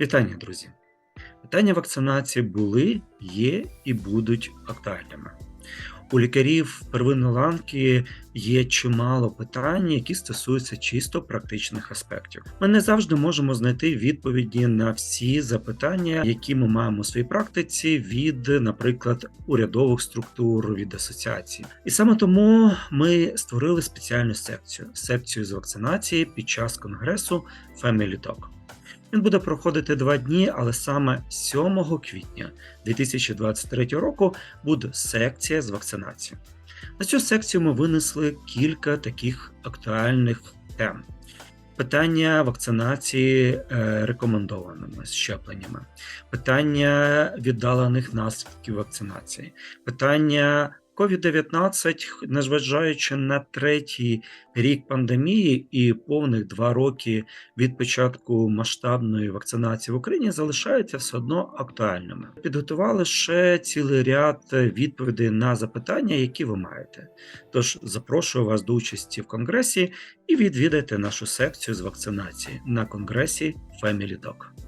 Вітання, друзі! Питання вакцинації були, є і будуть актуальними. У лікарів первинної ланки є чимало питань, які стосуються чисто практичних аспектів. Ми не завжди можемо знайти відповіді на всі запитання, які ми маємо у своїй практиці від, наприклад, урядових структур, від асоціацій. І саме тому ми створили спеціальну секцію секцію з вакцинації під час конгресу Family Talk. Він буде проходити два дні, але саме 7 квітня 2023 року буде секція з вакцинації. На цю секцію ми винесли кілька таких актуальних тем. Питання вакцинації е, рекомендованими щепленнями, питання віддалених наслідків вакцинації, питання COVID-19, незважаючи на третій рік пандемії і повних два роки від початку масштабної вакцинації в Україні, залишаються все одно актуальними. Підготували ще цілий ряд відповідей на запитання, які ви маєте. Тож запрошую вас до участі в конгресі і відвідайте нашу секцію з вакцинації на конгресі Family.